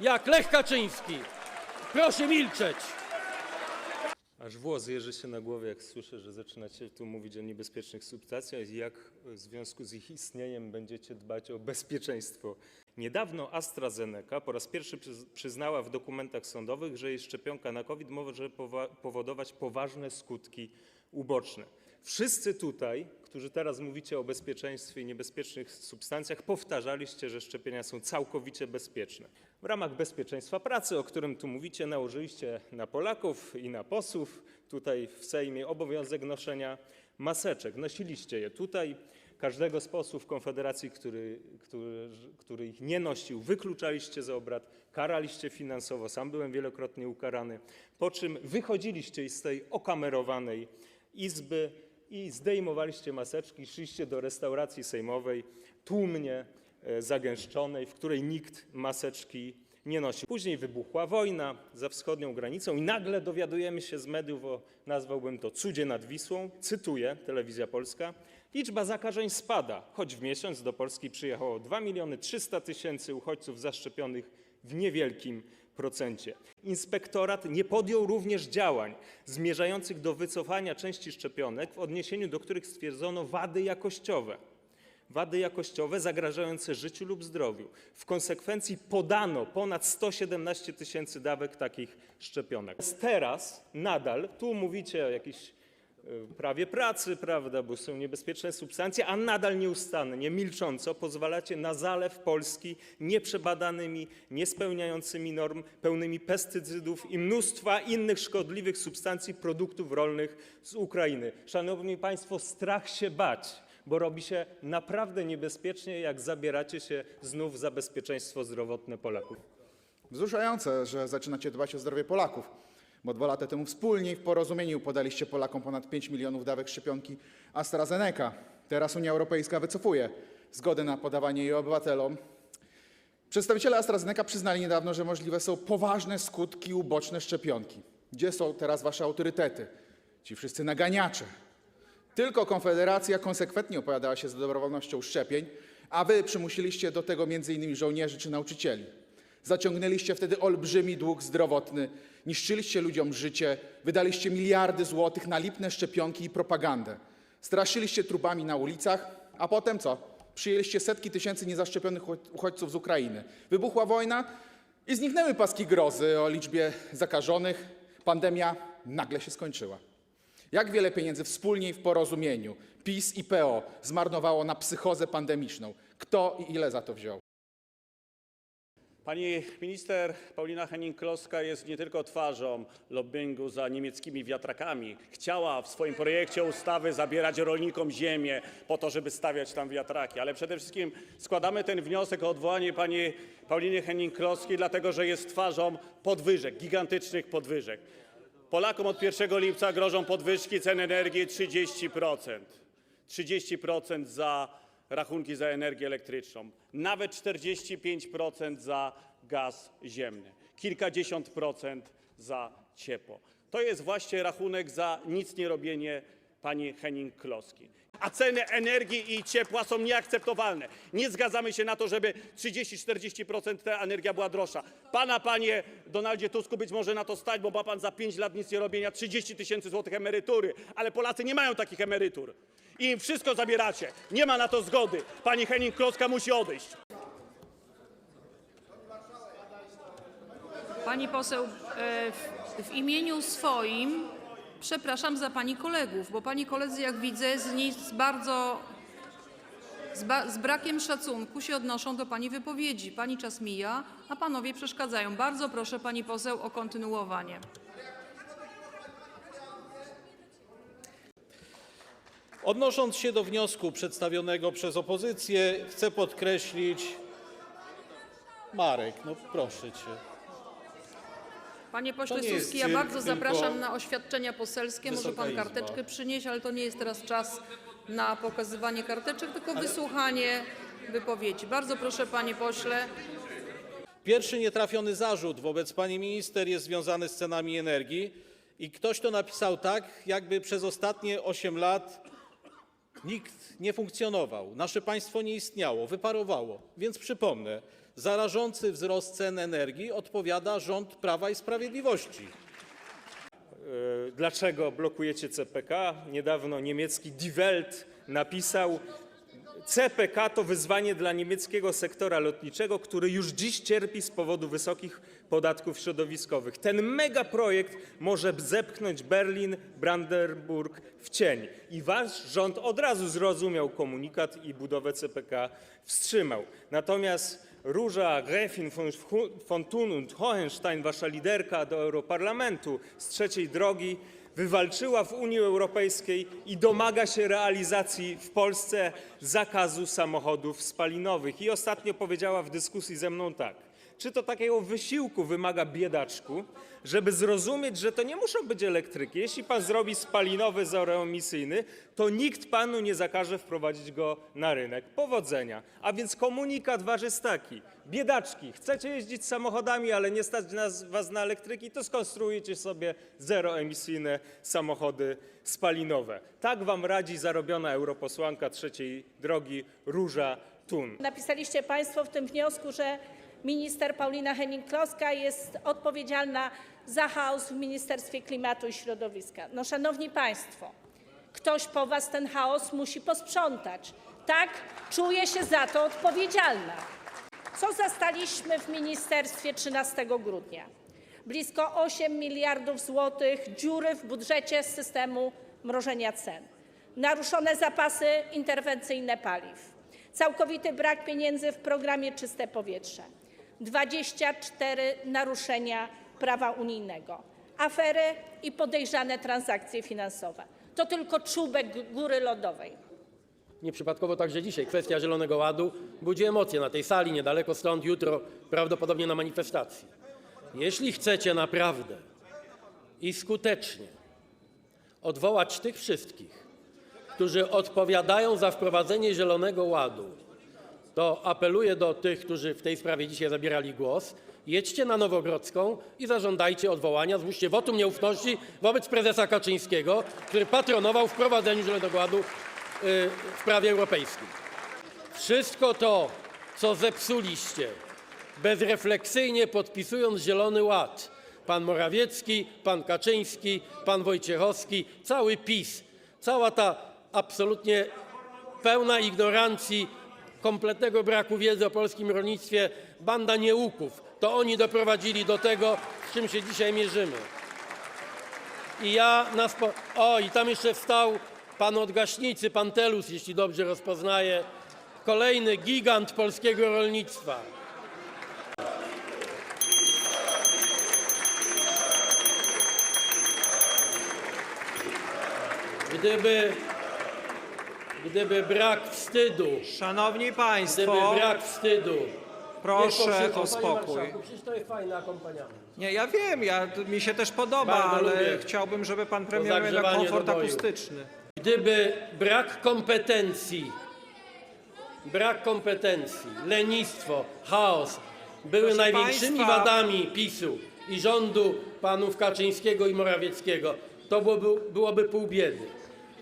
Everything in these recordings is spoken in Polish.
jak Lech Kaczyński. Proszę milczeć. Aż włos jeży się na głowie, jak słyszę, że zaczynacie tu mówić o niebezpiecznych substancjach i jak w związku z ich istnieniem będziecie dbać o bezpieczeństwo. Niedawno AstraZeneca po raz pierwszy przyz- przyznała w dokumentach sądowych, że jej szczepionka na COVID może powodować poważne skutki uboczne. Wszyscy tutaj, którzy teraz mówicie o bezpieczeństwie i niebezpiecznych substancjach, powtarzaliście, że szczepienia są całkowicie bezpieczne. W ramach bezpieczeństwa pracy, o którym tu mówicie, nałożyliście na Polaków i na posłów tutaj w Sejmie obowiązek noszenia maseczek. Nosiliście je tutaj. Każdego z posłów Konfederacji, który, ich nie nosił, wykluczaliście z obrad, karaliście finansowo. Sam byłem wielokrotnie ukarany. Po czym wychodziliście z tej okamerowanej izby i zdejmowaliście maseczki, szliście do restauracji sejmowej, tłumnie e, zagęszczonej, w której nikt maseczki nie nosił. Później wybuchła wojna za wschodnią granicą i nagle dowiadujemy się z mediów o, nazwałbym to, cudzie nad Wisłą, cytuję, Telewizja Polska, liczba zakażeń spada, choć w miesiąc do Polski przyjechało 2 miliony 300 tysięcy uchodźców zaszczepionych w niewielkim procencie. Inspektorat nie podjął również działań zmierzających do wycofania części szczepionek, w odniesieniu do których stwierdzono wady jakościowe. Wady jakościowe zagrażające życiu lub zdrowiu. W konsekwencji podano ponad 117 tysięcy dawek takich szczepionek. Teraz nadal, tu mówicie o jakiejś e, prawie pracy, prawda, bo są niebezpieczne substancje, a nadal nieustannie, milcząco pozwalacie na zalew Polski nieprzebadanymi, niespełniającymi norm, pełnymi pestycydów i mnóstwa innych szkodliwych substancji produktów rolnych z Ukrainy. Szanowni Państwo, strach się bać, bo robi się naprawdę niebezpiecznie, jak zabieracie się znów za bezpieczeństwo zdrowotne Polaków. Wzruszające, że zaczynacie dbać o zdrowie Polaków, bo dwa lata temu wspólnie w porozumieniu podaliście Polakom ponad 5 milionów dawek szczepionki AstraZeneca. Teraz Unia Europejska wycofuje zgodę na podawanie jej obywatelom. Przedstawiciele AstraZeneca przyznali niedawno, że możliwe są poważne skutki uboczne szczepionki. Gdzie są teraz wasze autorytety? Ci wszyscy naganiacze. Tylko Konfederacja konsekwentnie opowiadała się za dobrowolnością szczepień, a wy przymusiliście do tego m.in. żołnierzy czy nauczycieli. Zaciągnęliście wtedy olbrzymi dług zdrowotny, niszczyliście ludziom życie, wydaliście miliardy złotych na lipne szczepionki i propagandę. Straszyliście trupami na ulicach, a potem co? Przyjęliście setki tysięcy niezaszczepionych ucho- uchodźców z Ukrainy. Wybuchła wojna i zniknęły paski grozy o liczbie zakażonych. Pandemia nagle się skończyła. Jak wiele pieniędzy wspólnie i w porozumieniu PiS i PO zmarnowało na psychozę pandemiczną? Kto i ile za to wziął? Pani minister Paulina Henning-Kloska jest nie tylko twarzą lobbingu za niemieckimi wiatrakami. Chciała w swoim projekcie ustawy zabierać rolnikom ziemię po to, żeby stawiać tam wiatraki, ale przede wszystkim składamy ten wniosek o odwołanie pani Pauliny Henning-Kloski, dlatego że jest twarzą podwyżek, gigantycznych podwyżek. Polakom od 1 lipca grożą podwyżki cen energii 30%. 30% za rachunki za energię elektryczną, nawet 45% za gaz ziemny, kilkadziesiąt procent za ciepło. To jest właśnie rachunek za nic nie robienie pani Henning-Kloski. A ceny energii i ciepła są nieakceptowalne. Nie zgadzamy się na to, żeby 30-40% ta energia była droższa. Pana, panie Donaldzie Tusku, być może na to stać, bo ma pan za 5 lat nic nie robienia 30 tysięcy złotych emerytury, ale Polacy nie mają takich emerytur. I im wszystko zabieracie. Nie ma na to zgody. Pani Henning-Kloska musi odejść. Pani poseł, e, w, w imieniu swoim przepraszam za pani kolegów, bo pani koledzy, jak widzę, z, nie, bardzo z, ba, z brakiem szacunku się odnoszą do pani wypowiedzi. Pani czas mija, a panowie przeszkadzają. Bardzo proszę pani poseł o kontynuowanie. Odnosząc się do wniosku przedstawionego przez opozycję, chcę podkreślić. Marek, no proszę cię. Panie pośle To nie jest Suski, ja cyrk, bardzo tylko zapraszam na oświadczenia poselskie. Może Wysoka pan karteczkę przynieść, ale to nie jest teraz czas na pokazywanie karteczek, tylko wysłuchanie wypowiedzi. Bardzo proszę, panie pośle. Pierwszy nietrafiony zarzut wobec pani minister jest związany z cenami energii i ktoś to napisał tak, jakby przez ostatnie 8 lat nikt nie funkcjonował, nasze państwo nie istniało, wyparowało. Więc przypomnę, Za rażący wzrost cen energii odpowiada rząd Prawa i Sprawiedliwości. E, Dlaczego blokujecie CPK? Niedawno niemiecki Die Welt napisał, CPK to wyzwanie dla niemieckiego sektora lotniczego, który już dziś cierpi z powodu wysokich podatków środowiskowych. Ten megaprojekt może zepchnąć Berlin, Brandenburg w cień. I wasz rząd od razu zrozumiał komunikat i budowę CPK wstrzymał. Natomiast Róża Gräfin von, Thun und Hohenstein, wasza liderka do Europarlamentu z trzeciej drogi, wywalczyła w Unii Europejskiej i domaga się realizacji w Polsce zakazu samochodów spalinowych. I ostatnio powiedziała w dyskusji ze mną tak. Czy to takiego wysiłku wymaga biedaczku, żeby zrozumieć, że to nie muszą być elektryki. Jeśli pan zrobi spalinowy zeroemisyjny, to nikt panu nie zakaże wprowadzić go na rynek. Powodzenia. A więc komunikat wasz jest taki. Biedaczki, chcecie jeździć samochodami, ale nie stać nas, was na elektryki, to skonstruujecie sobie zeroemisyjne samochody spalinowe. Tak wam radzi zarobiona europosłanka trzeciej drogi Róża Tun. Napisaliście Państwo w tym wniosku, że minister Paulina Henning-Kloska jest odpowiedzialna za chaos w Ministerstwie Klimatu i Środowiska. No, szanowni Państwo, ktoś po Was ten chaos musi posprzątać. Tak, czuję się za to odpowiedzialna. Co zastaliśmy w ministerstwie 13 grudnia? Blisko 8 miliardów złotych dziury w budżecie z systemu mrożenia cen. Naruszone zapasy interwencyjne paliw. Całkowity brak pieniędzy w programie Czyste Powietrze. 24 naruszenia prawa unijnego. Afery i podejrzane transakcje finansowe. To tylko czubek góry lodowej. Nieprzypadkowo także dzisiaj kwestia Zielonego Ładu budzi emocje na tej sali, niedaleko stąd, jutro prawdopodobnie na manifestacji. Jeśli chcecie naprawdę i skutecznie odwołać tych wszystkich, którzy odpowiadają za wprowadzenie Zielonego Ładu, to apeluję do tych, którzy w tej sprawie dzisiaj zabierali głos, jedźcie na Nowogrodzką i zażądajcie odwołania, złóżcie wotum nieufności wobec prezesa Kaczyńskiego, który patronował wprowadzeniu Zielonego Ładu y, w prawie europejskim. Wszystko to, co zepsuliście, bezrefleksyjnie podpisując Zielony Ład, pan Morawiecki, pan Kaczyński, pan Wojciechowski, cały PiS, cała ta absolutnie pełna ignorancji, kompletnego braku wiedzy o polskim rolnictwie, banda nieuków, to oni doprowadzili do tego, z czym się dzisiaj mierzymy. I ja na spo... O, i tam jeszcze wstał pan od gaśnicy, pan Telus, jeśli dobrze rozpoznaję. Kolejny gigant polskiego rolnictwa. Gdyby, gdyby brak wstydu, Szanowni gdyby Państwo, brak wstydu. Proszę o spokój. Przecież to jest fajny akompaniament. Nie, ja wiem, ja, mi się też podoba, Bardzo ale lubię chciałbym, żeby Pan Premier miał jednak zagrzewanie komfort do boju. akustyczny. Gdyby brak kompetencji, brak kompetencji, lenistwo, chaos były Proszę największymi państwa- wadami PiSu i rządu panów Kaczyńskiego i Morawieckiego, to byłoby, byłoby pół biedy.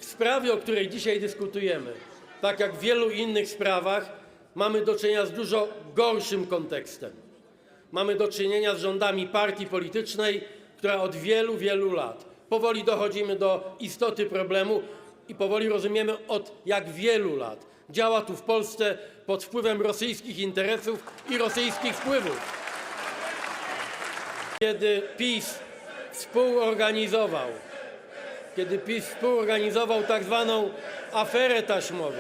W sprawie, o której dzisiaj dyskutujemy, tak jak w wielu innych sprawach, mamy do czynienia z dużo gorszym kontekstem. Mamy do czynienia z rządami partii politycznej, która od wielu, wielu lat powoli dochodzimy do istoty problemu i powoli rozumiemy od jak wielu lat działa tu w Polsce pod wpływem rosyjskich interesów i rosyjskich wpływów. Kiedy PiS współorganizował, kiedy PiS współorganizował tak zwaną aferę taśmową,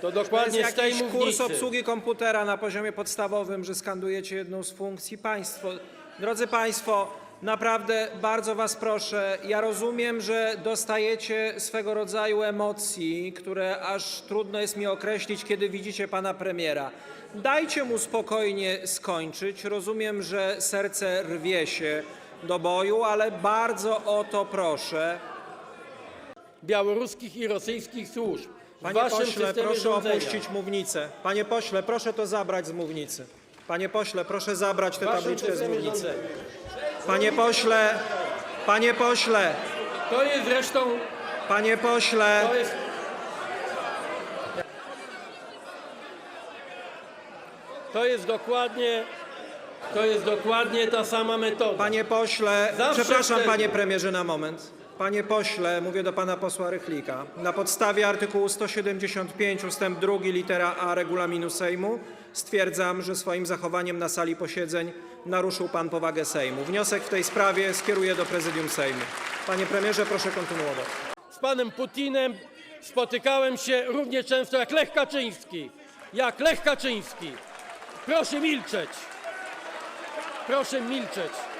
to To jest dokładnie z tej jakiś kurs mównicy obsługi komputera na poziomie podstawowym, że skandujecie jedną z funkcji państwo. Drodzy Państwo, naprawdę bardzo Was proszę, ja rozumiem, że dostajecie swego rodzaju emocji, które aż trudno jest mi określić, kiedy widzicie Pana Premiera. Dajcie mu spokojnie skończyć. Rozumiem, że serce rwie się do boju, ale bardzo o to proszę. Białoruskich i rosyjskich służb. Panie pośle, proszę rządzenia. opuścić mównicę. Panie pośle, proszę to zabrać z mównicy. Panie pośle, proszę zabrać tę tabliczkę z mównicy. Panie pośle, panie pośle, To jest zresztą, panie pośle, to jest, To jest dokładnie, to jest dokładnie ta sama metoda. Panie pośle, Zawsze przepraszam wtedy- panie premierze na moment. Panie pośle, mówię do pana posła Rychlika. Na podstawie artykułu 175 ustęp 2 litera A regulaminu Sejmu stwierdzam, że swoim zachowaniem na sali posiedzeń naruszył pan powagę Sejmu. Wniosek w tej sprawie skieruję do prezydium Sejmu. Panie premierze, proszę kontynuować. Z panem Putinem spotykałem się równie często jak Lech Kaczyński. Jak Lech Kaczyński. Proszę milczeć. Proszę milczeć.